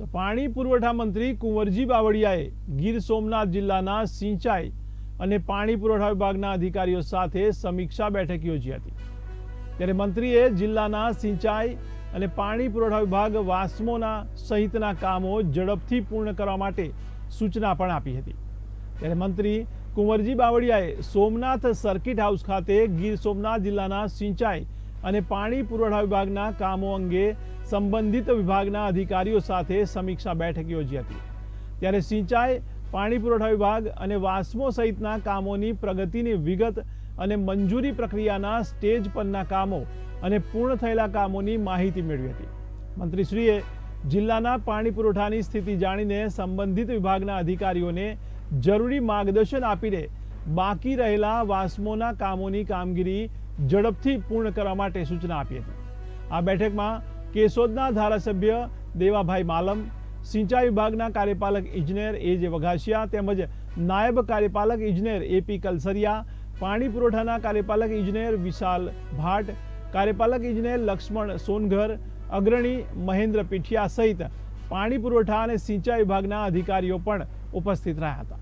તો પાણી પુરવઠા મંત્રી કુંવરજી બાવળિયાએ ગીર સોમનાથ જિલ્લાના સિંચાઈ અને પાણી પુરવઠા વિભાગના અધિકારીઓ સાથે સમીક્ષા બેઠક યોજી હતી. ત્યારે મંત્રીએ જિલ્લાના સિંચાઈ અને પાણી પુરવઠા વિભાગ વાસ્મોના સહિતના કામો ઝડપથી પૂર્ણ કરવા માટે સૂચના પણ આપી હતી. ત્યારે મંત્રી કુંવરજી બાવળિયાએ સોમનાથ સર્કિટ હાઉસ ખાતે ગીર સોમનાથ જિલ્લાના સિંચાઈ અને પાણી પુરવઠા વિભાગના કામો અંગે સંબંધિત વિભાગના અધિકારીઓ સાથે સમીક્ષા બેઠક યોજી હતી. ત્યારે સિંચાઈ, પાણી પુરવઠા વિભાગ અને વાસ્મો સહિતના કામોની પ્રગતિની વિગત અને મંજૂરી પ્રક્રિયાના સ્ટેજ પરના કામો અને પૂર્ણ થયેલા કામોની માહિતી મેળવી હતી. મંત્રીશ્રીએ જિલ્લાના પાણી પુરવઠાની સ્થિતિ જાણીને સંબંધિત વિભાગના અધિકારીઓને જરૂરી માર્ગદર્શન આપીને બાકી રહેલા વાસ્મોના કામોની કામગીરી ઝડપથી પૂર્ણ કરવા માટે સૂચના આપી હતી. આ બેઠકમાં કેશોદના ધારાસભ્ય દેવાભાઈ માલમ, સિંચાઈ વિભાગના કાર્યપાલક ઇજનેર એ જે વઘાસિયા તેમજ નાયબ કાર્યપાલક ઇજનેર એપી કલસરિયા, પાણી પુરવઠાના કાર્યપાલક ઇજનેર વિશાલ ભાટ, કાર્યપાલક ઇજનેર લક્ષ્મણ સોનઘર, અગ્રણી મહેન્દ્ર પીઠિયા સહિત પાણી પુરવઠા અને સિંચાઈ વિભાગના અધિકારીઓ પણ ઉપસ્થિત રહ્યા હતા.